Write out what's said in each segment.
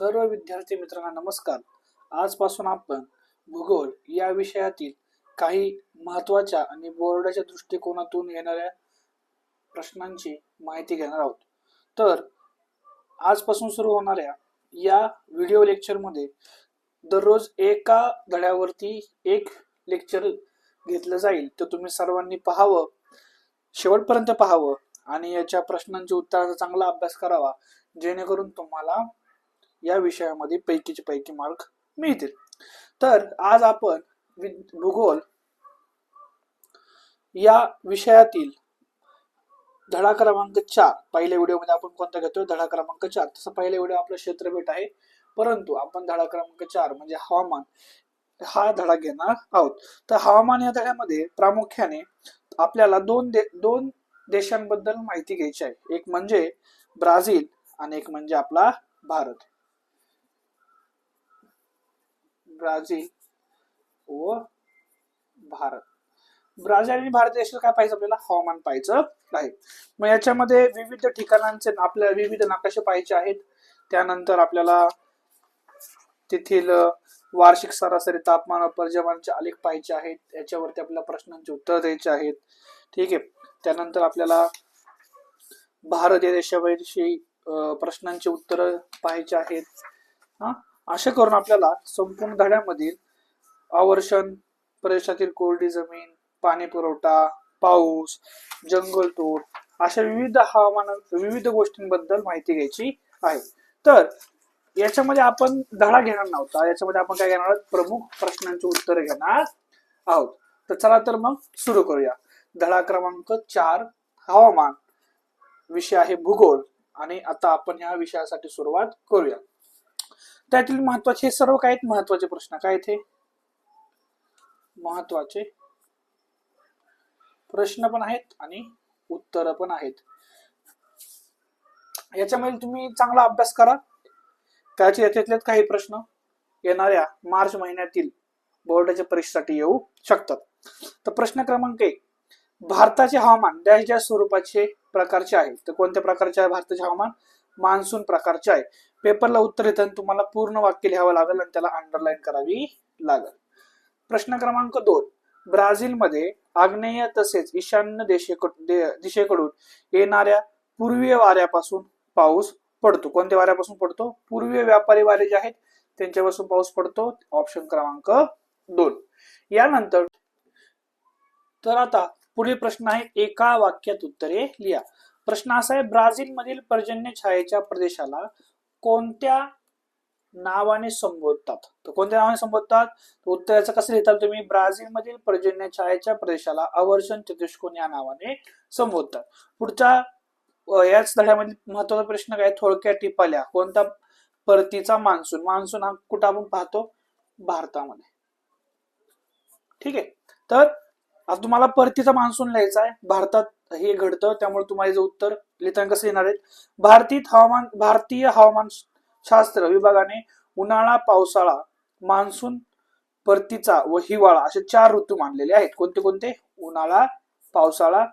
सर्व विद्यार्थी मित्रांना नमस्कार. आजपासून आपण भूगोल या विषयातील काही महत्त्वाच्या आणि बोर्डाच्या दृष्टिकोनातून येणाऱ्या प्रश्नांची माहिती घेणार आहोत. तर आजपासून सुरू होणाऱ्या या व्हिडिओ लेक्चरमध्ये दररोज एका धड्यावरती एक लेक्चर घेतलं जाईल. तर तुम्ही सर्वांनी पाहावं शेवटपर्यंत पाहावं आणि याच्या प्रश्नांच्या उत्तराचा चांगला अभ्यास करावा जेणेकरून तुम्हाला या विषयामध्ये पैकीचे पैकी मार्क मिळतील. तर आज आपण भूगोल या विषयातील धडा क्रमांक चार पहिल्या व्हिडिओमध्ये आपण कोणता घेतोय? धडा क्रमांक चार. तसं पहिला व्हिडिओ आपला क्षेत्रभेट आहे. परंतु आपण धडा क्रमांक चार म्हणजे हवामान हा धडा घेणार आहोत. तर हवामान या धड्यामध्ये प्रामुख्याने आपल्याला दोन दे दोन देशांबद्दल माहिती घ्यायची आहे. एक म्हणजे ब्राझील आणि एक म्हणजे आपला भारत. ब्राझील व भारत. ब्राझील आणि भारत देशाला काय पाहिजे आपल्याला? हवामान पाहायचं आहे. मग याच्यामध्ये विविध ठिकाणांचे आपल्याला विविध नकाशे पाहायचे आहेत. त्यानंतर आपल्याला तेथील वार्षिक सरासरी तापमान व आलेख पाहायचे आहेत. याच्यावरती आपल्याला प्रश्नांची उत्तर द्यायचे आहेत. ठीक आहे. त्यानंतर आपल्याला भारत या देशाविषयी प्रश्नांची उत्तर पाहायची आहेत. हा? असे करून आपल्याला संपूर्ण धड्यामधील आवर्षण प्रदेशातील कोरडी जमीन पाणी पुरवठा पाऊस जंगलतोड अशा विविध हवामान विविध गोष्टींबद्दल माहिती घ्यायची आहे. तर याच्यामध्ये आपण धडा घेणार नव्हता. याच्यामध्ये आपण काय घेणार आहोत? प्रमुख प्रश्नांची उत्तर घेणार आहोत. तर चला तर मग सुरू करूया. धडा क्रमांक चार हवामान विषय आहे भूगोल. आणि आता आपण या विषयासाठी सुरुवात करूया. त्यातील महत्त्वाचे हे सर्व काय आहेत महत्त्वाचे प्रश्न? काय ते महत्त्वाचे प्रश्न पण आहेत आणि उत्तर पण आहेत. याच्यामध्ये तुम्ही चांगला अभ्यास करा. त्याचे याच्यातलेच काही प्रश्न येणाऱ्या मार्च महिन्यातील बोर्डाच्या परीक्षेसाठी येऊ शकतात. तर प्रश्न क्रमांक एक भारताचे हवामान डॅश डॅश स्वरूपाचे प्रकारचे आहे. तर कोणत्या प्रकारचे आहे भारताचे हवामान? मान्सून प्रकारचे आहे. पेपरला उत्तर येताना तुम्हाला पूर्ण वाक्य लिहावं लागेल आणि त्याला अंडरलाईन करावी लागेल. प्रश्न क्रमांक दोन. ब्राझीलमध्ये आग्नेय तसेच ईशान्य दिशेकडून येणाऱ्या पूर्वीय वाऱ्यापासून पाऊस पडतो. कोणत्या वाऱ्यापासून पडतो? पूर्वीय व्यापारी वारे जे आहेत त्यांच्यापासून पाऊस पडतो. ऑप्शन क्रमांक दोन. यानंतर तर आता पुढील प्रश्न आहे एका वाक्यात उत्तरे लिहा. प्रश्न असा आहे ब्राझील मधील पर्जन्य छायेच्या प्रदेशाला कोणत्या नावाने संबोधतात? तर कोणत्या नावाने संबोधतात? उत्तर उत्तराचं कसं लिहिताल तुम्ही? ब्राझील मधील पर्जन्य छायेच्या प्रदेशाला अवर्षण चतुष्कोन या नावाने संबोधतात. पुढच्या याच धड्यामध्ये महत्त्वाचा प्रश्न काय? थोडक्या टिपाल्या. कोणता परतीचा मान्सून? मान्सून हा कुठं आपण पाहतो? भारतामध्ये. ठीक आहे. तर आता तुम्हाला परतीचा मान्सून लिहायचा आहे. भारतात हे घडतं. त्यामुळे तुम्हाला याचं उत्तर लिहिताना कसं येणार आहेत भारतीय हवामान भारतीय हवामान शास्त्र विभागाने उन्हाळा पावसाळा मान्सून परतीचा व हिवाळा असे चार ऋतू मानलेले आहेत. कोणते कोणते? उन्हाळा पावसाळा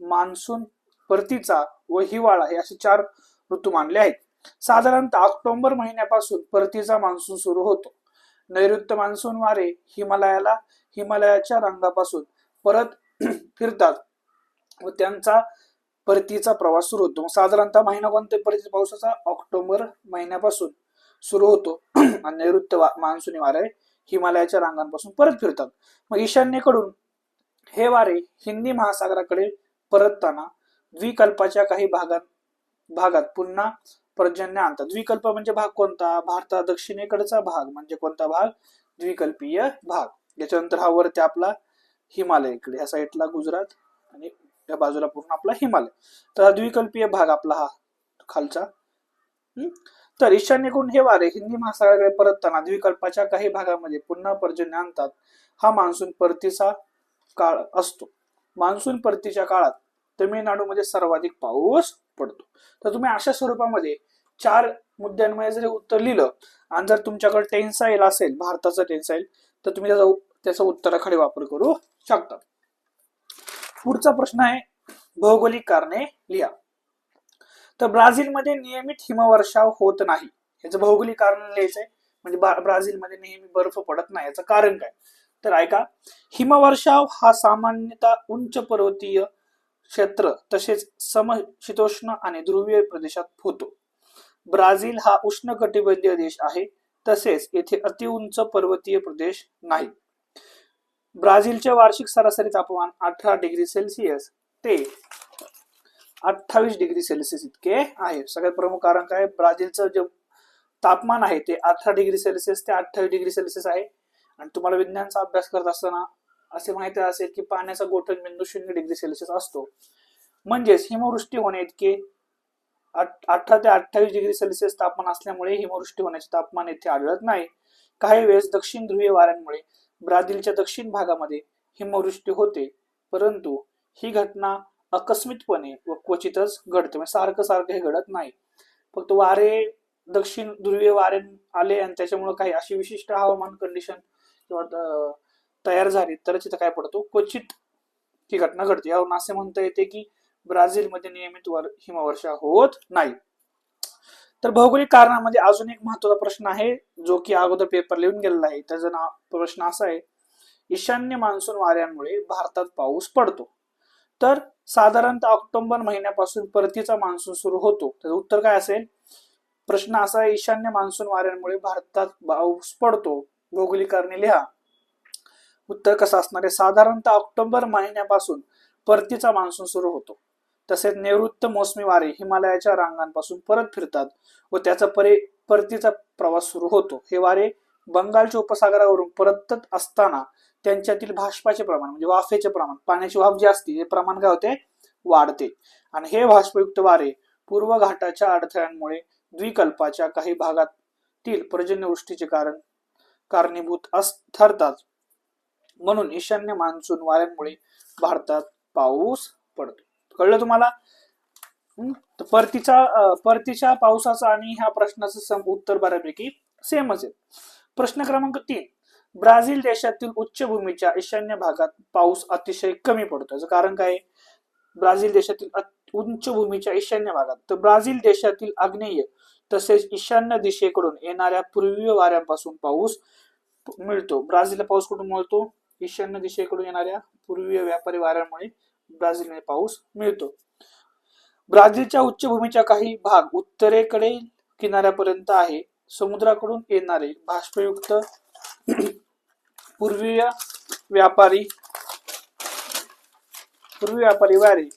मान्सून परतीचा व हिवाळा हे असे चार ऋतू मानले आहेत. साधारणतः ऑक्टोबर महिन्यापासून परतीचा मान्सून सुरू होतो. नैऋत्य मान्सून वारे हिमालयाला हिमालयाच्या रंगापासून परत फिरतात. व त्यांचा परतीचा प्रवास सुरू होतो. मग साधारणतः महिना कोणत्या परतीचा पावसाचा? ऑक्टोबर महिन्यापासून सुरू होतो. आणि नैऋत्य वा- मान्सूनी वारे हिमालयाच्या रांगांपासून परत फिरतात. मग ईशान्येकडून हे वारे हिंदी महासागराकडे परतताना द्विकल्पाच्या काही भागात भागात पुन्हा पर्जन्य आणतात. द्विकल्प म्हणजे भाग कोणता? भारता दक्षिणेकडचा भाग म्हणजे कोणता भाग? द्विकल्पीय भाग. याच्यानंतर हा वरती आपला हिमालय इकडे ह्या साईडला गुजरात आणि या बाजूला पूर्ण आपला हिमालय. तर हा द्विकल्पीय भाग आपला हा खालचा. तर ईशान्येकडून हे वारे हिंदी महासागराकडे परतताना द्विकल्पाच्या काही भागामध्ये पुन्हा पर्जन्य आणतात. हा मान्सून परतीचा काळ असतो. मान्सून परतीच्या काळात तमिळनाडूमध्ये सर्वाधिक पाऊस पडतो. तर तुम्ही अशा स्वरूपामध्ये चार मुद्द्यांमध्ये जरी उत्तर लिहिलं आणि जर तुमच्याकडे टेन्साईल असेल भारताचं टेन्साईल तर तुम्ही त्याचा त्याचा उत्तराखडे वापर करू शकता. पुढचा प्रश्न आहे. भौगोलिक कारणे लिहा. तर ब्राझीलमध्ये नियमित हिमवर्षाव होत नाही. याचं भौगोलिक कारण लिहायचंय. म्हणजे ब्राझीलमध्ये नेहमी बर्फ पडत नाही. याचं कारण काय? तर ऐका. हिमवर्षाव हा सामान्यतः उंच पर्वतीय क्षेत्र तसेच समशीतोष्ण आणि ध्रुवीय प्रदेशात होतो. ब्राझील हा उष्णकटिबंधीय देश आहे. तसेच येथे अतिउंच पर्वतीय प्रदेश नाही. ब्राझीलचे वार्षिक सरासरी तापमान अठरा डिग्री सेल्सिअस ते अठ्ठावीस डिग्री सेल्सिअस इतके आहे. सगळ्यात प्रमुख कारण काय? ब्राझीलचं जे तापमान आहे ते अठरा डिग्री सेल्सिअस ते अठ्ठावीस डिग्री सेल्सिअस आहे. आणि तुम्हाला विज्ञानचा अभ्यास करत असताना असे माहिती असेल की पाण्याचा गोठण बिंदू शून्य डिग्री सेल्सिअस असतो. म्हणजेच हिमवृष्टी होणे इतके अठरा ते अठ्ठावीस डिग्री सेल्सिअस तापमान असल्यामुळे हिमवृष्टी होण्याचे तापमान येथे आढळत नाही. काही वेळेस दक्षिण ध्रुवीय वाऱ्यांमुळे ब्राझीलच्या दक्षिण भागामध्ये हिमवृष्टी होते परंतु ही घटना अकस्मितपणे व क्वचितच घडते. म्हणजे सारखं सारखं हे घडत नाही. फक्त वारे दक्षिण ध्रुवीय वारे आले आणि त्याच्यामुळे काही अशी विशिष्ट हवामान कंडिशन किंवा तयार झाली तरच इथं काय पडतो? क्वचित ही घटना घडते. यावरून असे म्हणता येते की ब्राझीलमध्ये नियमित वर हिमवर्षा होत नाही. तर भौगोलिक कारणामध्ये म्हणजे अजून एक महत्त्वाचा प्रश्न आहे जो की अगोदर पेपर लिहून गेलेला आहे. त्याचा नाव प्रश्न असा आहे ईशान्य मान्सून वाऱ्यांमुळे भारतात पाऊस पडतो. तर साधारणतः ऑक्टोबर महिन्यापासून परतीचा मान्सून सुरू होतो. त्याचं उत्तर काय असेल? प्रश्न असा आहे ईशान्य मान्सून वाऱ्यांमुळे भारतात पाऊस पडतो. भौगोलिक कारणे लिहा. उत्तर कसं असणार आहे? साधारणतः ऑक्टोबर महिन्यापासून परतीचा मान्सून सुरू होतो. तसेच निवृत्त मोसमी वारे हिमालयाच्या रांगांपासून परत फिरतात व त्याचा परे परतीचा प्रवास सुरू होतो. हे वारे बंगालच्या उपसागरावरून परतत असताना त्यांच्यातील भाष्पाचे प्रमाण म्हणजे वाफेचे प्रमाण पाण्याची वाफ जी असते हे प्रमाण काय होते? वाढते. आणि हे भाष्पयुक्त वारे पूर्व घाटाच्या अडथळ्यांमुळे द्विकल्पाच्या काही भागातील पर्जन्यवृष्टीचे कारण कारणीभूत अस ठरतात. म्हणून ईशान्य मान्सून वाऱ्यांमुळे भारतात पाऊस पडतो. कळलं तुम्हाला? परतीचा परतीच्या पावसाचा आणि ह्या प्रश्नाचं सम उत्तर बऱ्यापैकी सेमच आहे. प्रश्न क्रमांक तीन. ब्राझील देशातील उच्चभूमीच्या ईशान्य भागात पाऊस अतिशय कमी पडतो याचं कारण काय? आहे? ब्राझील देशातील उंच भूमीच्या ईशान्य भागात. तर ब्राझील देशातील आग्नेय तसेच ईशान्य दिशेकडून येणाऱ्या पूर्वीय वाऱ्यांपासून पाऊस मिळतो. ब्राझीलला पाऊस कुठून मिळतो? ईशान्य दिशेकडून येणाऱ्या पूर्वीय व्यापारी वाऱ्यांमुळे ब्राझीलने पाऊस मिळतो. ब्राझीलच्या उच्चभूमीच्या काही भाग उत्तरेकडे किनाऱ्यापर्यंत आहे. समुद्राकडून येणारे बाष्पयुक्त पूर्वीय व्यापारी पूर्वी व्यापारी वारे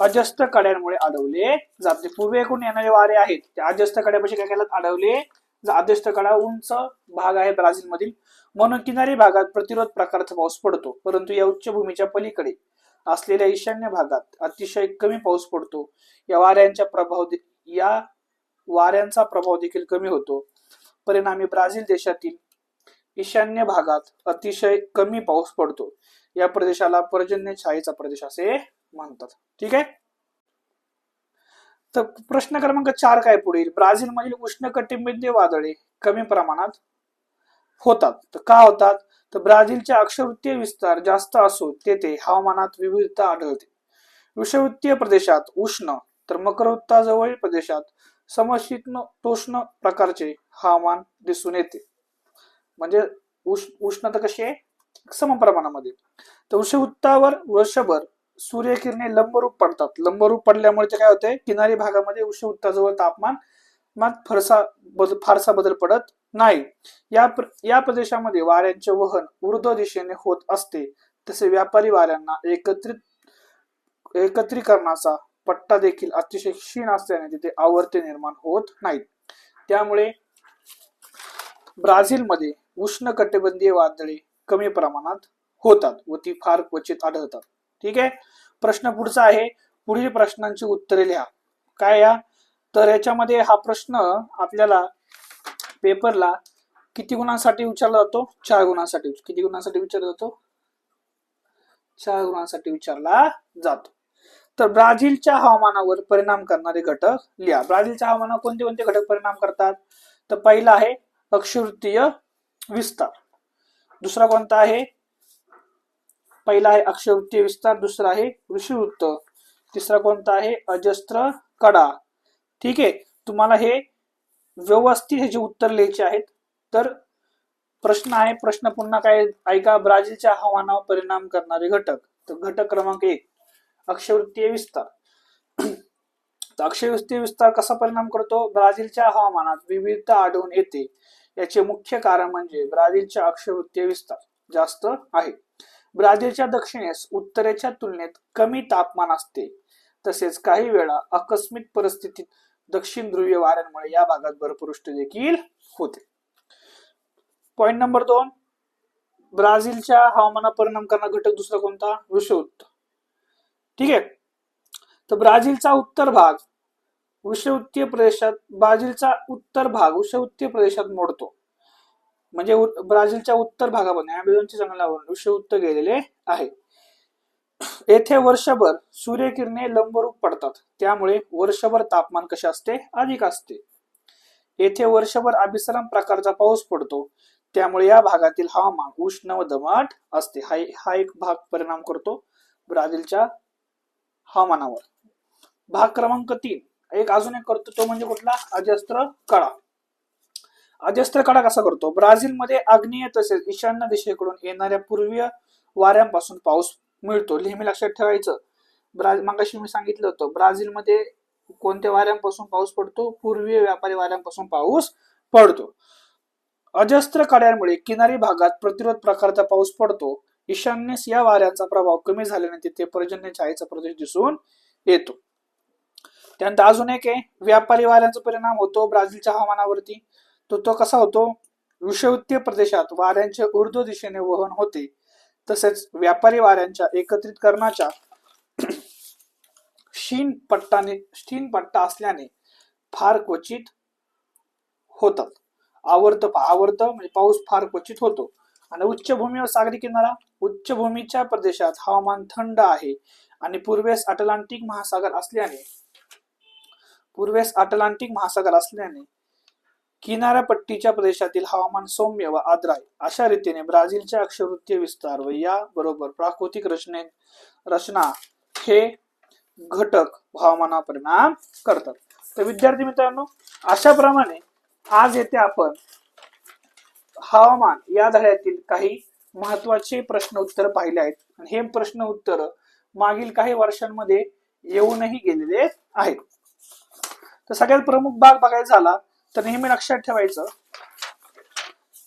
अजस्त कड्यांमुळे अडवले जाते पूर्वेकडून येणारे वारे आहेत. ते अजस्त कड्यापाशी काय केलं अडवले जा- अजस्त कडा उंच भाग आहे ब्राझील मधील म्हणून किनारी भागात प्रतिरोध प्रकारचा पाऊस पडतो. परंतु या उच्चभूमीच्या पलीकडे असलेल्या ईशान्य भागात अतिशय कमी पाऊस पडतो. या वाऱ्यांच्या प्रभाव या वाऱ्यांचा प्रभाव देखील कमी होतो. परिणामी ब्राझील देशातील ईशान्य भागात अतिशय कमी पाऊस पडतो. या प्रदेशाला पर्जन्य छायेचा प्रदेश असे म्हणतात. ठीक आहे? तर प्रश्न क्रमांक चार काय पुढील? ब्राझील मधील उष्णकटिबंधीय वादळे कमी प्रमाणात होतात. तर का होतात? तर ब्राझीलचे अक्षवृत्तीय विस्तार जास्त असून तेथे हवामानात विविधता आढळते. विषवृत्तीय प्रदेशात उष्ण तर मकरवृत्ताजवळील प्रदेशात समशीतोष्ण प्रकारचे हवामान दिसून येते. म्हणजे उष्ण उष्णता कशी आहे? समप्रमाणामध्ये तर उष्णवृत्तावर वर्षभर सूर्यकिरणे लंबरूप पडतात. लंबरूप पडल्यामुळे ते काय होते? किनारी भागामध्ये विषुवृत्ताजवळ तापमान मात फारसा बदल फारसा बदल पडत नाही. या प्र, या प्रदेशामध्ये वाऱ्यांचे वहन ऊर्ध्व दिशेने होत असते. तसे व्यापारी वाऱ्यांना एकत्रित एकत्रीकरणाचा पट्टा देखील अतिशय क्षीण असल्याने तिथे आवर्ते निर्माण होत नाहीत. त्यामुळे ब्राझीलमध्ये उष्ण कटिबंधीय वादळे कमी प्रमाणात होतात व ती फार क्वचित आढळतात. ठीक आहे? प्रश्न पुढचा आहे. पुढील प्रश्नांची उत्तरे लिहा. काय या? तर याच्यामध्ये हा प्रश्न आपल्याला पेपरला किती गुणांसाठी विचारला जातो? चार गुणांसाठी किती गुणांसाठी विचारला जातो? चार गुणांसाठी विचारला जातो. तर ब्राझीलच्या हवामानावर परिणाम करणारे घटक लिहा. ब्राझीलच्या हवामानावर कोणते कोणते घटक परिणाम करतात? तर पहिला आहे अक्षवृत्तीय विस्तार. दुसरा कोणता आहे? पहिला आहे अक्षवृत्तीय विस्तार दुसरा आहे ऋषिवृत्त तिसरा कोणता आहे? अजस्त्र कडा. ठीक आहे? तुम्हाला हे व्यवस्थित ह्याचे उत्तर लिहायचे आहेत. तर प्रश्न आहे प्रश्न पुन्हा काय? ऐका ब्राझीलच्या हवामानावर परिणाम करणारे घटक. तर घटक क्रमांक एक अक्षवृत्तीय विस्तार. तर अक्षवृत्तीय विस्तार कसा परिणाम करतो? ब्राझीलच्या हवामानात विविधता आढळून येते. याचे मुख्य कारण म्हणजे ब्राझीलच्या अक्षवृत्तीय विस्तार जास्त आहे. ब्राझीलच्या दक्षिणेस उत्तरेच्या तुलनेत कमी तापमान असते. तसेच काही वेळा आकस्मिक परिस्थितीत दक्षिण ध्रुवीय वाऱ्यांमुळे या भागात बर्फवृष्टी देखील होते. पॉइंट नंबर दोन. ब्राझीलच्या हवामानावर परिणाम करणारा घटक दुसरा कोणता? विषुवृत्त ठीक आहे? तर ब्राझीलचा उत्तर भाग विषुववृत्तीय प्रदेशात ब्राझीलचा उत्तर भाग विषुववृत्तीय प्रदेशात मोडतो. म्हणजे उ- ब्राझीलच्या उत्तर भागामध्ये अमेझॉनच्या जंगलावरून विषुववृत्त गेलेले आहे. येथे वर्षभर सूर्यकिरणे लंबरूप पडतात. त्यामुळे वर्षभर तापमान कसे असते? अधिक असते. येथे वर्षभर अभिसरण प्रकारचा पाऊस पडतो. त्यामुळे या भागातील हवामान उष्ण व दमट असते. हा हा एक भाग परिणाम करतो ब्राझीलच्या हवामानावर. भाग क्रमांक तीन. एक अजून एक करतो तो म्हणजे कुठला? अजस्त्र कडा. अजस्त्र कडा कसा करतो? ब्राझीलमध्ये आग्नेय तसेच ईशान्य दिशेकडून येणाऱ्या पूर्वीय वाऱ्यांपासून पाऊस मिळतो. नेहमी लक्षात ठेवायचं. ब्राझ मागाशी मी सांगितलं होतं ब्राझीलमध्ये कोणत्या वाऱ्यांपासून पाऊस पडतो? पूर्वीय व्यापारी वाऱ्यांपासून पाऊस पडतो. अजस्त्र कड्यांमुळे किनारी भागात प्रतिरोध प्रकारचा पाऊस पडतो. ईशान्येस या वाऱ्यांचा प्रभाव कमी झाल्याने तिथे पर्जन्य छायेचा प्रदेश दिसून येतो. त्यानंतर अजून एक आहे व्यापारी वाऱ्यांचा परिणाम होतो ब्राझीलच्या हवामानावरती. तो तो कसा होतो? विषवृत्तीय प्रदेशात वाऱ्यांचे ऊर्ध्व दिशेने वहन होते. तसेच व्यापारी वाऱ्यांच्या एकत्रितकरणाच्या क्षीण पट्टाने क्षीण पट्टा असल्याने फार क्वचित होतात. आवर्त आवर्त म्हणजे पाऊस फार क्वचित होतो. आणि उच्च भूमीवर सागरी किनारा उच्चभूमीच्या प्रदेशात हवामान थंड आहे. आणि पूर्वेस अटलांटिक महासागर असल्याने पूर्वेस अटलांटिक महासागर असल्याने किनाऱ्यापट्टीच्या प्रदेशातील हवामान सौम्य व आर्द्र आहे. अशा रीतीने ब्राझीलच्या अक्षवृत्तीय विस्तार व या बरोबर प्राकृतिक रचने रचना हे घटक हवामानावर परिणाम करतात. तर विद्यार्थी मित्रांनो अशा प्रमाणे आज येथे आपण हवामान या धड्यातील काही महत्त्वाचे प्रश्न उत्तर पाहिले आहेत. आणि हे प्रश्न उत्तर मागील काही वर्षांमध्ये येऊनही गेलेले आहेत. तर सगळ्यात प्रमुख भाग बघायचा झाला तर नेहमी लक्षात ठेवायचं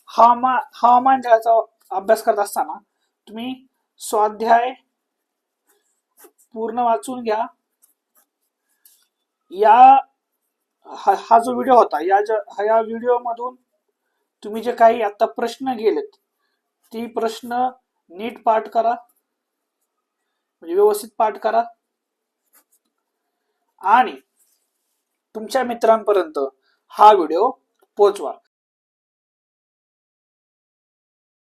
हवामान हवामान जगाचा अभ्यास करत असताना तुम्ही स्वाध्याय पूर्ण वाचून घ्या. या हा हा जो व्हिडिओ होता या ज्या या व्हिडिओ मधून तुम्ही जे काही आता प्रश्न गेलेत ती प्रश्न नीट पाठ करा. म्हणजे व्यवस्थित पाठ करा. आणि तुमच्या मित्रांपर्यंत हा व्हिडिओ पोचवा